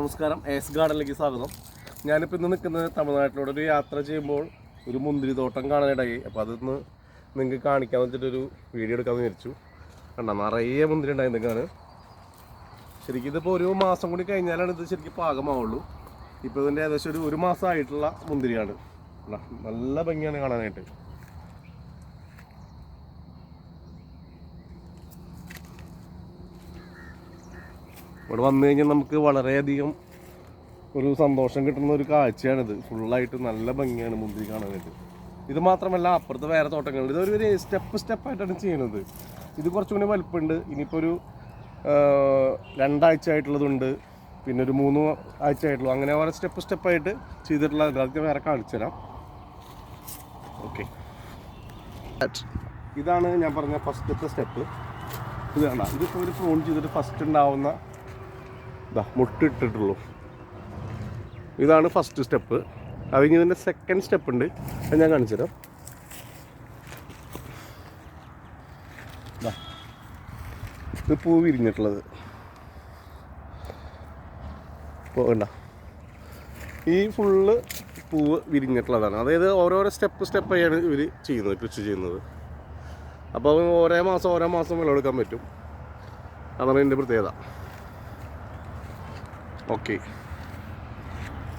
നമസ്കാരം. എസ് ഗാർഡനിലേക്ക് സ്വാഗതം. ഞാനിപ്പോൾ ഇന്ന് നിൽക്കുന്നത് തമിഴ്നാട്ടിലൂടെ ഒരു യാത്ര ചെയ്യുമ്പോൾ ഒരു മുന്തിരി തോട്ടം കാണാനിടയായി. അപ്പോൾ അതൊന്ന് നിങ്ങൾക്ക് കാണിക്കാൻ വെച്ചിട്ടൊരു വീഡിയോ എടുക്കാമെന്ന് വിചാരിച്ചു. കണ്ട നിറയെ മുന്തിരി ഉണ്ടായി നിൽക്കാണ് ശരിക്കും ഇതിപ്പോൾ ഒരു മാസം കൂടി കഴിഞ്ഞാലാണ് ഇത് ശരിക്കും പാകമാവുള്ളൂ. ഇപ്പോൾ ഇതിന്റെ ഏകദേശം ഒരു ഒരു മാസമായിട്ടുള്ള മുന്തിരിയാണ്? നല്ല ഭംഗിയാണ് കാണാനായിട്ട്. ഇവിടെ വന്നു കഴിഞ്ഞാൽ നമുക്ക് വളരെയധികം ഒരു സന്തോഷം കിട്ടുന്ന ഒരു കാഴ്ചയാണിത്. ഫുള്ളായിട്ട് നല്ല ഭംഗിയാണ് മുന്തിരി കാണാനായിട്ട്. ഇത് മാത്രമല്ല അപ്പുറത്ത് വേറെ തോട്ടങ്ങളുണ്ട്. ഇതൊരു ഒരു സ്റ്റെപ്പ് സ്റ്റെപ്പായിട്ടാണ് ചെയ്യുന്നത്. ഇത് കുറച്ചും കൂടി വലിപ്പമുണ്ട് ഇനിയിപ്പോൾ ഒരു രണ്ടാഴ്ച ആയിട്ടുള്ളതുണ്ട്. പിന്നെ ഒരു മൂന്ന് ആഴ്ച ആയിട്ടുള്ളൂ. അങ്ങനെ വേറെ സ്റ്റെപ്പ് സ്റ്റെപ്പായിട്ട് ചെയ്തിട്ടുള്ള അതൊക്കെ വേറെ കാണിച്ചു തരാം. ഓക്കെ. ഇതാണ് ഞാൻ പറഞ്ഞ ഫസ്റ്റത്തെ സ്റ്റെപ്പ്. ഇത് വേണ്ട ഇതിപ്പോൾ ഒരു ഫോൺ ചെയ്തിട്ട് ഫസ്റ്റ് ഉണ്ടാവുന്ന ഇതാ മുട്ടിട്ടിട്ടുള്ളൂ. ഇതാണ് ഫസ്റ്റ് സ്റ്റെപ്പ് അത് കഴിഞ്ഞ് ഇതിന്റെ സെക്കൻഡ് സ്റ്റെപ്പ് ഉണ്ട്. അത് ഞാൻ കാണിച്ചു തരാം. ദാ. ഇത് പൂ വിരിഞ്ഞിട്ടുള്ളത് പോകണ്ട ഈ ഫുള്ള് പൂവ് വിരിഞ്ഞിട്ടുള്ളതാണ്. അതായത് ഓരോരോ സ്റ്റെപ്പ് സ്റ്റെപ്പായാണ് ഇവർ ചെയ്യുന്നത് കൃഷി ചെയ്യുന്നത്. അപ്പോൾ ഓരോ മാസം ഓരോ മാസം വിളവെടുക്കാൻ പറ്റും. അതാണ് എന്റെ പ്രത്യേകത. ഓക്കെ